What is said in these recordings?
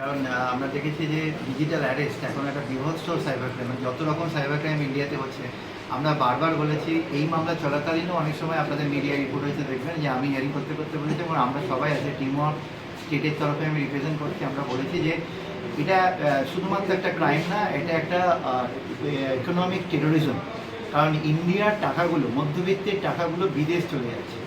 কারণ আমরা দেখেছি যে ডিজিটাল অ্যারেস্ট এখন একটা বিভৎস সাইবার ক্রাইম যত রকম সাইবার ক্রাইম ইন্ডিয়াতে হচ্ছে, আমরা বারবার বলেছি, এই মামলা চলাকালীনও অনেক সময় আপনাদের মিডিয়া রিপোর্ট হয়েছে, দেখবেন যে আমি হিয়ারিং করতে করতে বলেছি এবং আমরা সবাই আছে টিম ওয়ার্ক স্টেটের তরফে আমি রিপ্রেজেন্ট করছি, আমরা বলেছি যে এটা শুধুমাত্র একটা ক্রাইম না, এটা একটা ইকোনমিক টেরোরিজম কারণ ইন্ডিয়ার টাকাগুলো, মধ্যবিত্তের টাকাগুলো বিদেশ চলে যাচ্ছে।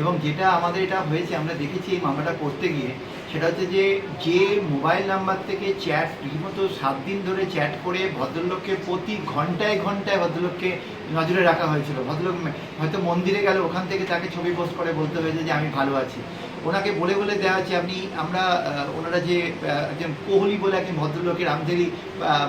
এবং যেটা আমাদের, এটা হয়েছে, আমরা দেখেছি এই মামলাটা করতে গিয়ে সেটা হচ্ছে যে যে মোবাইল নাম্বার থেকে চ্যাট রীতিমতো সাত দিন ধরে চ্যাট করে ভদ্রলোককে প্রতি ঘন্টায় ঘন্টায় ভদ্রলোককে নজরে রাখা হয়েছিল। ভদ্রলোক হয়তো মন্দিরে গেলে ওখান থেকে তাকে ছবি পোস্ট করে বলতে হয়েছে যে, আমি ভালো আছি। ওনাকে বলে বলে দেওয়া হচ্ছে আপনি, আমরা ওনারা যে একজন কোহলি বলে একজন ভদ্রলোকের আমদেরই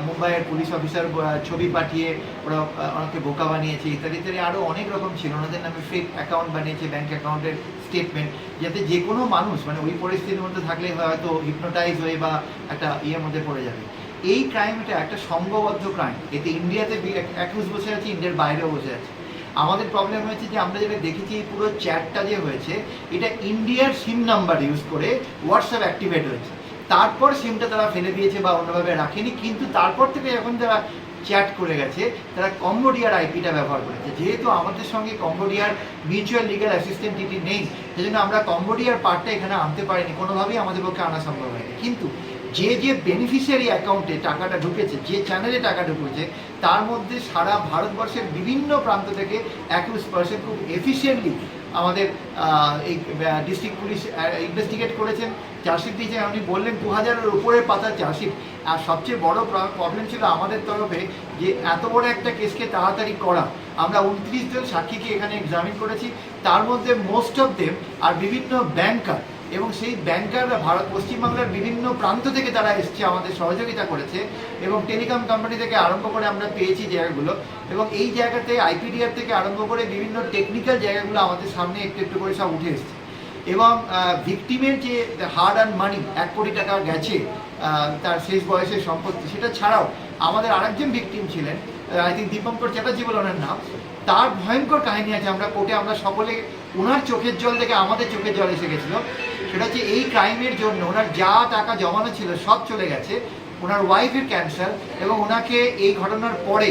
মুম্বাইয়ের পুলিশ অফিসার ছবি পাঠিয়ে ওরা ওনাকে বোকা বানিয়েছে, ইত্যাদি ইত্যাদি আরও অনেক রকম ছিল। ওনাদের নামে ফেক অ্যাকাউন্ট বানিয়েছে ব্যাঙ্ক অ্যাকাউন্টের স্টেটমেন্ট যাতে যে কোনো মানুষ মানে ওই পরিস্থিতির মধ্যে থাকলে হয়তো হিপনোটাইজ হয়ে বা একটা ইয়ের মধ্যে পড়ে যাবে। এই ক্রাইমটা একটা সংঘবদ্ধ ক্রাইম এতে ইন্ডিয়াতে একুশ বসে আছে ইন্ডিয়ার বাইরেও বসে আছে। আমাদের প্রবলেম হয়েছে যে আমরা যেটা দেখেছি, এই পুরো চ্যাটটা যে হয়েছে, এটা ইন্ডিয়ার সিম নাম্বার ইউজ করে হোয়াটসঅ্যাপ অ্যাক্টিভেট হয়েছে। তারপর সিমটা তারা ফেলে দিয়েছে বা অন্যভাবে রাখেনি, কিন্তু তারপর থেকে যখন তারা চ্যাট করে গেছে, তারা কম্বোডিয়ার আইপিটা ব্যবহার করেছে। যেহেতু আমাদের সঙ্গে কম্বোডিয়ার মিউচুয়াল লিগাল অ্যাসিস্ট্যান্ট টিটি নেই, সেজন্য আমরা কম্বোডিয়ার পার্টটা এখানে আনতে পারিনি, কোনোভাবেই আমাদের পক্ষে আনা সম্ভব হয়নি। কিন্তু যে যে বেনিফিশিয়ারি অ্যাকাউন্টে টাকাটা ঢুকেছে, যে চ্যানেলে টাকা ঢুকেছে, তার মধ্যে সারা ভারতবর্ষের বিভিন্ন প্রান্ত থেকে একুশ পার্সেন্ট খুব এফিসিয়েন্টলি আমাদের এই ডিস্ট্রিক্ট পুলিশ ইনভেস্টিগেট করেছেন। চার্জশিট দিয়েছেন। আপনি বললেন দু হাজারের উপরে পাতা চার্জশিট আর সবচেয়ে বড় প্রবলেম ছিল আমাদের তরফে যে এত বড় একটা কেসকে তাড়াতাড়ি করা। আমরা উনত্রিশ জন সাক্ষীকে এখানে এক্সামিন করেছি। তার মধ্যে মোস্ট অফ দেম আর বিভিন্ন ব্যাংকার এবং সেই ব্যাংকাররা ভারত, পশ্চিমবাংলার বিভিন্ন প্রান্ত থেকে তারা এসছে, আমাদের সহযোগিতা করেছে এবং টেলিকম কোম্পানি থেকে আরম্ভ করে আমরা পেয়েছি জায়গাগুলো এবং এই জায়গাতে আইপিডিআর থেকে আরম্ভ করে বিভিন্ন টেকনিক্যাল জায়গাগুলো আমাদের সামনে একটু একটু করে সব উঠে এসছে। এবং ভিকটিমের যে হার্ড অ্যান্ড মানি এক কোটি টাকা গেছে তার শেষ বয়সের সম্পত্তি, সেটা ছাড়াও আমাদের আরেকজন ভিকটিম ছিলেন আই থিঙ্ক দীপঙ্কর চ্যাটার্জি বলে ওনার নাম, তার ভয়ঙ্কর কাহিনী আছে। আমরা কোর্টে আমরা সকলে, ওনার চোখের জল থেকে আমাদের চোখের জল এসে গেছিল। সেটা হচ্ছে এই ক্রাইমের জন্য ওনার যা টাকা জমানো ছিল সব চলে গেছে, ওনার ওয়াইফের ক্যান্সার এবং ওনাকে এই ঘটনার পরে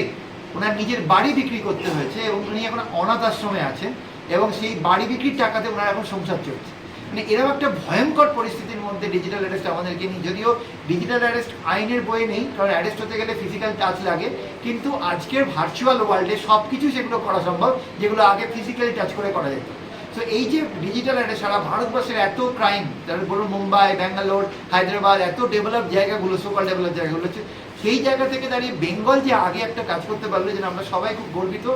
ওনার নিজের বাড়ি বিক্রি করতে হয়েছে এবং উনি এখন অনাথ আশ্রমে আছেন এবং সেই বাড়ি বিক্রির টাকাতে ওনার এখন সংসার চলছে। মানে এরকম একটা ভয়ঙ্কর পরিস্থিতির মধ্যে ডিজিটাল অ্যারেস্ট আমাদেরকে নিয়ে, যদিও ডিজিটাল অ্যারেস্ট আইনের বইয়ে নেই, কারণ অ্যারেস্ট হতে গেলে ফিজিক্যাল টাচ লাগে, কিন্তু আজকের ভার্চুয়াল ওয়ার্ল্ডে সব কিছু সেগুলো করা সম্ভব, যেগুলো আগে ফিজিক্যালি টাচ করে করা যেত। তো এই যে ডিজিটাল অ্যারেস্ট সারা ভারতবর্ষের এত ক্রাইম তারপর বলুন মুম্বাই ব্যাঙ্গালোর হায়দ্রাবাদ এত ডেভেলপ জায়গাগুলো সুপার ডেভেলপ জায়গাগুলো হচ্ছে সেই জায়গা থেকে দাঁড়িয়ে বেঙ্গল যে আগে একটা কাজ করতে পারল যে আমরা সবাই খুব গর্বিত।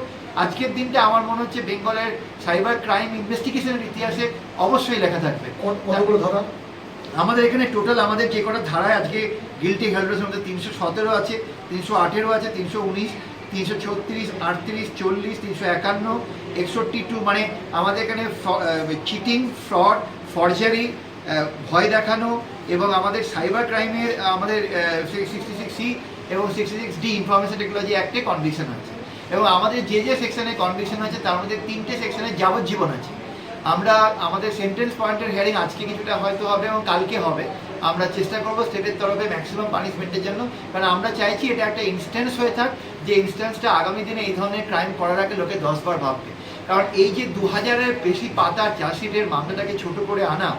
আজকের দিনটা আমার মনে হচ্ছে বেঙ্গলের সাইবার ক্রাইম ইনভেস্টিগেশনের ইতিহাসে অবশ্যই লেখা থাকবে। কতগুলো ধরা? আমাদের এখানে টোটাল আমাদের যে কটা ধারায় আজকে গিলটি হেল্পের মধ্যে তিনশো সতেরো আছে তিনশো আঠেরো আছে তিনশো উনিশ তিনশো ছত্রিশ, আটত্রিশ, চল্লিশ, তিনশো একান্ন, একষট্টি টু মানে আমাদের এখানে চিটিং ফ্রড ফরজারি ভয় দেখানো এবং আমাদের সাইবার ক্রাইমের আমাদের সিক্সটি সিক্স সি এবং sixty six D information technology অ্যাক্টে condition আছে। এবং আমাদের যে যে সেকশনে কন্ডিশন আছে, তার মধ্যে তিনটে সেকশনে যাবজ্জীবন আছে। আমরা, আমাদের সেন্টেন্স পয়েন্টের হিয়ারিং আজকে কিছুটা হয়তো হবে এবং কালকে হবে। আমরা চেষ্টা করব স্টেটের তরফে ম্যাক্সিমাম পানিশমেন্টের জন্য। কারণ আমরা চাইছি এটা একটা ইনস্ট্যান্স হয়ে থাক, যে ইনস্ট্যান্সটা আগামী দিনে এই ধরনের ক্রাইম করার আগে লোকে দশবার ভাববে। কারণ এই যে দু হাজারের বেশি পাতার চার্জশিটের মামলাটাকে ছোট করে আনা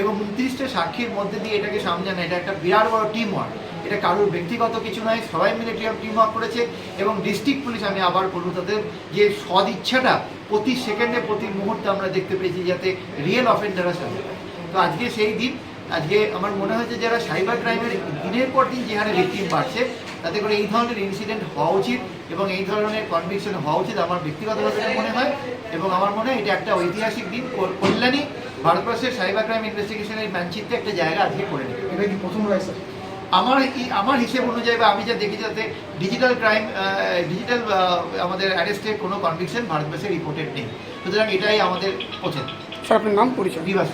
এবং উনত্রিশটা সাক্ষীর মধ্যে দিয়ে এটাকে সামনে আনা, এটা একটা বিরাট বড় টিম ওয়ার্ক এটা কারোর ব্যক্তিগত কিছু নয়, সবাই মিলে টিম ওয়ার্ক করেছে এবং ডিস্ট্রিক্ট পুলিশ আমি আবার বলব তাদের যে সদিচ্ছাটা, প্রতি সেকেন্ডে প্রতি মুহূর্তে আমরা দেখতে পেয়েছি যাতে রিয়েল অফেন্ডাররা সাজে। তো আজকে সেই দিন আজকে আমার মনে হয়েছে যারা সাইবার ক্রাইমের দিনের পর দিন যে হারে ভিকটিম বাড়ছে তাতে করে এই ধরনের ইনসিডেন্ট হওয়া উচিত এবং এই ধরনের কনভিকশন হওয়া উচিত আমার ব্যক্তিগতভাবে মনে হয় এবং আমার মনে হয় এটা একটা ঐতিহাসিক দিন। কল্যাণী ভারতবর্ষের সাইবার ক্রাইম ইনভেস্টিগেশনের মানচিত্রে একটা জায়গা আজকে করে নেবে এটা কি প্রথম রায় স্যার? আমার আমার হিসেব অনুযায়ী বা আমি যা দেখি যাতে ডিজিটাল ক্রাইম ডিজিটাল আমাদের অ্যারেস্টের কোনো কনভিকশন ভারতবর্ষে রিপোর্টেড নেই। সুতরাং এটাই আমাদের প্রথম। স্যার আপনার নাম পরিচয়? বিভাস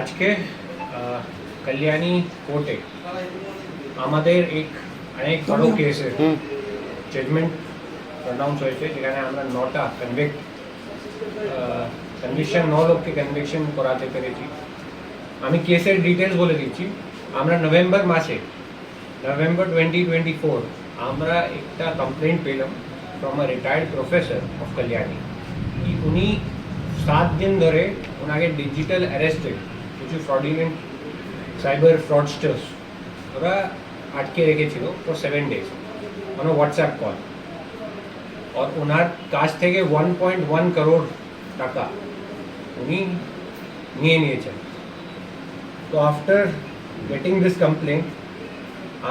আজকে আহ, কল্যাণী কোর্টে আমাদের এক অনেক বড় কেসে হুম জাজমেন্ট প্রনাউন্স হয়েছে যেখানে আমরা নটা কনভিক্ট কনভিকশন ন লোককে কনভিকশন করাতে পেরেছি আমি কেসের ডিটেলস বলে দিচ্ছি আমরা নভেম্বর মাসে নভেম্বর টোয়েন্টি টোয়েন্টি ফোর আমরা একটা কমপ্লেন পেলাম from a retired professor of Kalyani কি উনি সাত দিন ধরে ওনাকে ডিজিটাল অ্যারেস্টেড কিছু ফ্রডিলেন্ট সাইবার ফ্রডস্টার্স ওরা আটকে রেখেছিল for seven days on WhatsApp call আর ওনার কাছ থেকে ওয়ান পয়েন্ট ওয়ান করোড় টাকা উনি নিয়ে নিয়েছেন তো আফটার গেটিং দিস কমপ্লেন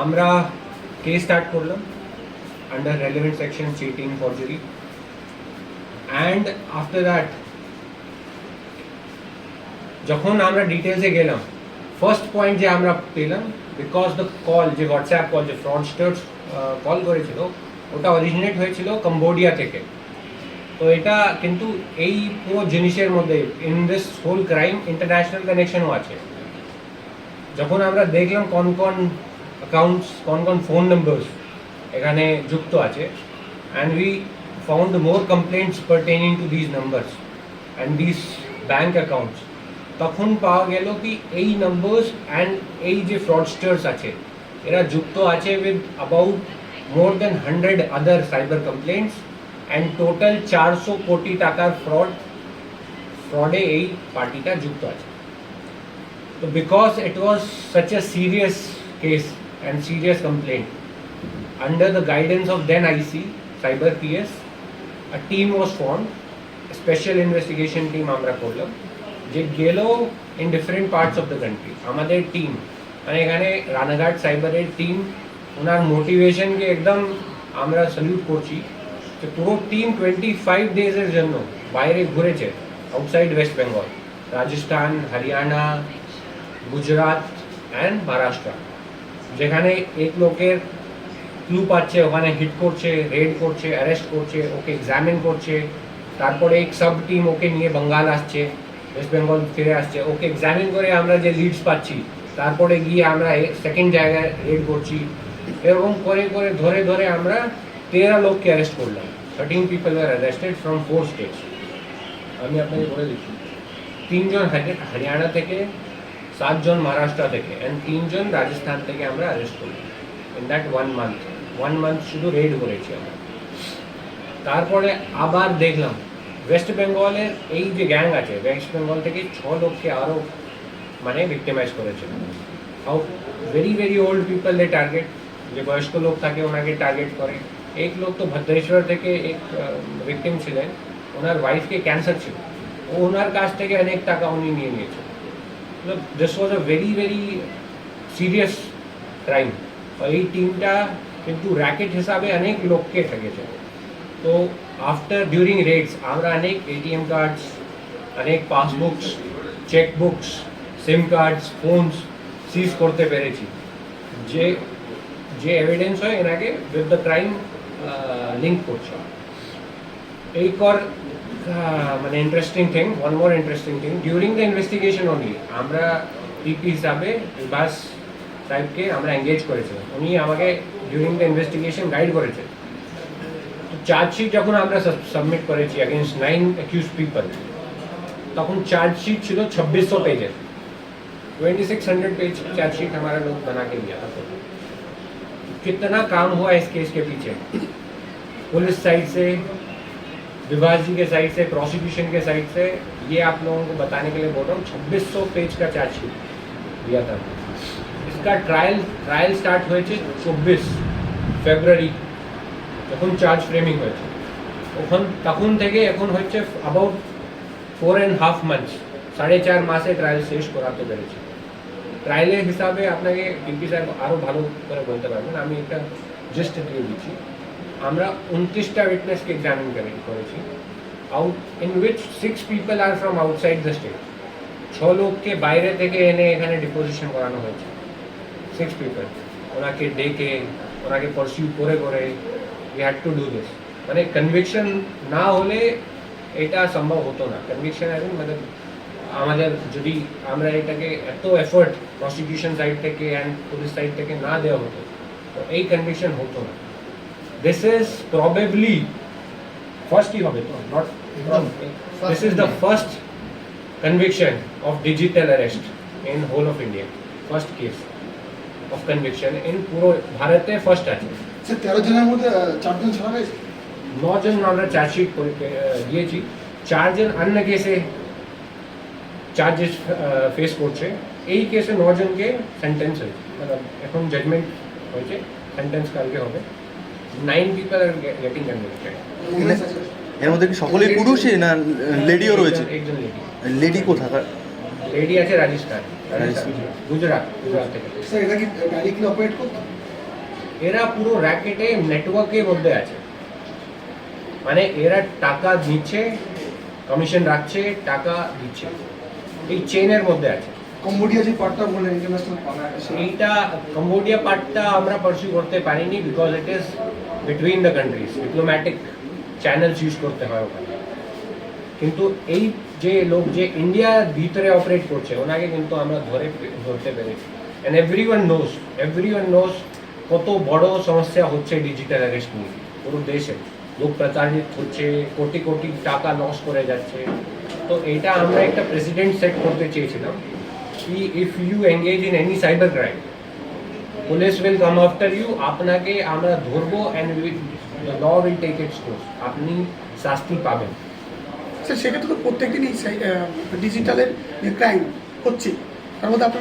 আমরা কেস স্টার্ট করলাম under relevant section cheating forgery and after that যখন আমরা ডিটেলসে গেলাম ফার্স্ট পয়েন্ট যে আমরা পেলাম বিকজ দ্য কল যে হোয়াটসঅ্যাপ কল যে ফ্রডস্টার্স কল করেছিল, ওটা অরিজিনেট হয়েছিল কম্বোডিয়া থেকে। তো এটা কিন্তু এই পুরো জিনিসের মধ্যে in this whole crime international কানেকশনও আছে। যখন আমরা দেখলাম কোন কোন অ্যাকাউন্টস কোন কোন ফোন নাম্বারস এখানে যুক্ত আছে and we found more complaints pertaining to this numbers and this bank accounts তখন পাওয়া গেল কি এই নাম্বারস অ্যান্ড এই যে ফ্রডস্টার্স আছে এরা যুক্ত আছে with about more than hundred other cyber complaints and total চারশো কোটি টাকার ফ্রড ফ্রডে এই পার্টিটা যুক্ত আছে So because it was such a serious case and serious complaint, under the guidance of then IC, Cyber PS, a team was formed, a investigation team আমরা করলাম যে গেল in different parts of the country আমাদের team মানে এখানে Ranaghat সাইবারের team ওনার মোটিভেশনকে একদম আমরা salute করছি যে পুরো টিম টোয়েন্টি ফাইভ ডেজের জন্য বাইরে ঘুরেছে আউটসাইড ওয়েস্ট বেঙ্গল রাজস্থান হরিয়ানা গুজরাট অ্যান্ড মহারাষ্ট্র যেখানে এক লোকের ক্লু পাচ্ছে ওখানে হিট করছে রেড করছে অ্যারেস্ট করছে ওকে এক্সামিন করছে তারপরে এক সাব টিম ওকে নিয়ে বাঙ্গাল আসছে ওয়েস্ট বেঙ্গল ফিরে আসছে। ওকে এক্সামিন করে আমরা যে লিডস পাচ্ছি, তারপরে গিয়ে আমরা সেকেন্ড জায়গায় রেড করছি। এরকম করে করে, ধরে ধরে আমরা তেরো লোককে অ্যারেস্ট করলাম। Thirteen people are arrested from four states আমি আপনাকে বলে দিচ্ছি, তিনজন হারি- হরিয়ানা থেকে, সাতজন মহারাষ্ট্র থেকে অ্যান্ড তিনজন রাজস্থান থেকে আমরা অ্যারেস্ট করি in that one month one month শুধু রেড করেছি আমরা। তারপরে আবার দেখলাম ওয়েস্ট বেঙ্গলের এই যে গ্যাং আছে ওয়েস্ট বেঙ্গল থেকে ছ লোককে আরও মানে ভিক্টিমাইজ করেছে। How very very old people they target যে বয়স্ক লোক থাকে ওনাকে টার্গেট করে। এক লোক তো ভদ্রেশ্বর থেকে এক ভিকটিম ছিলেন, ওনার ওয়াইফকে ক্যান্সার ছিল। ও ওনার কাছ থেকে অনেক টাকা উনি নিয়ে নিয়েছে this was a very very serious crime এই টিমটা কিন্তু র্যাকেট হিসাবে অনেক লোককে ঠেকেছে। তো আফটার ডিউরিং রেডস আমরা অনেক এটিএম কার্ডস অনেক পাসবুকস চেকবুকস সিম কার্ডস ফোনস সিজ করতে পেরেছি যে যে এভিডেন্স হয় এনাকে উইথ দ্য ক্রাইম লিঙ্ক করছে এই কর মানে interesting thing one more interesting thing during the investigation only আমরা টিপি হিসাবে বাস সাহেবকে আমরা এঙ্গেজ করেছিলাম উনি আমাকে ডিউরিং দ্য ইনভেস্টিগেশন গাইড করেছেন চার্জশিট যখন আমরা সাবমিট করেছি अगेंस्ट নাইন অ্যাকিউজ পিপল তখন চার্জশিট ছিল छब्बीस pages twenty six hundred page chargesheet हमारा लोग बना के दिया था कितना काम हुआ इस केस के पीछे पुलिस साइड से विभाग जी के साइड से प्रोसिक्यूशन के साइड से ये आप लोगों को बताने के लिए बोल रहा हूँ छब्बीस सौ पेज का चार्जशीट दिया था इसका ट्रायल ट्रायल स्टार्ट হয়েছে চব্বিশ ফেব্রুয়ারি যখন চার্জ ফ্রেমিং হয়েছে। তখন তখন থেকে এখন হচ্ছে about four and half months সাড়ে চার মাসে ট্রায়াল শেষ করাতে পেরেছি। ট্রায়ালের হিসাবে আপনাকে ডিপি সাহেব আরও ভালো করে বলতে পারবেন, আমি একটা জাস্ট দিয়ে দিচ্ছি। আমরা উনত্রিশটা উইটনেসকে এক্সামিন করে করেছি। Out in which six people are from outside the state ছ লোককে বাইরে থেকে এনে এখানে ডিপোজিশন করানো হয়েছে। সিক্স পিপল ওনাকে ডেকে, ওনাকে পারসিউ করে করে we had to do this মানে কনভিকশন না হলে এটা সম্ভব হতো না কনভিকশন আই মানে আমাদের যদি আমরা এটাকে এত এফোর্ট প্রসিকিউশন সাইড থেকে অ্যান্ড পুলিশ সাইড থেকে না দেওয়া হতো তো এই কনভিকশন হতো না দিস ইজ প্রবেবলি ফার্স্টই হবে তো নট একদম this is the first conviction of digital arrest in whole of India. First case of conviction in পুরো ভারতে ফার্স্ট আছে স্যার তেরো জনের মধ্যে চারজন ছাড়া হয়েছে? নজন আমরা চার্জশিট দিয়েছি। চারজন অন্য কেসে চার্জেস ফেস করছে। এই কেসে নজনকে সেন্টেন্স হয়েছে। মানে এখন জাজমেন্ট হয়েছে সেন্টেন্স কালকে হবে। Nine people are getting. এর মধ্যে কি সকলেই পুরুষই না লেডিও রয়েছে? একজন লেডি লেডি কোথাকার? লেডি আছে রাজস্থান। রাজস্থান। গুজরাট গুজরাট থেকে। স্যার এটা কি ডাইরেক্টলি অপারেট করতো? এরা পুরো র্যাকেটে নেটওয়ার্কের মধ্যে আছে। মানে এরা টাকা দিচ্ছে কমিশন রাখছে টাকা দিচ্ছে। এই চেনের মধ্যে আছে। কম্বোডিয়া যে পার্টটা বললেন ইন্টারন্যাশনাল এইটা কম্বোডিয়া পার্টটা আমরা পারসিউ করতে পারিনি because it is between the countries diplomatic channels use করতে হয় ওখানে। কিন্তু এই যে লোক যে ইন্ডিয়ার ভিতরে অপারেট করছে ওনাকে কিন্তু আমরা ধরে ধরতে পেরেছি। And everyone knows everyone knows কত বড় সমস্যা হচ্ছে ডিজিটাল অ্যারেস্ট নিয়ে পুরো দেশে। লোক প্রতারিত হচ্ছে, কোটি কোটি টাকা লস করে যাচ্ছে। তো এটা আমরা একটা প্রেসিডেন্ট সেট করতে চেয়েছিলাম কি if you engage in any cyber crime police will come after you আপনাকে আমরা ধরবো and law will take its course আপনি শাস্তি পাবেন। সেক্ষেত্রে তো প্রত্যেক দিনই ডিজিটালের ক্রাইম হচ্ছে, তার মধ্যে আপনার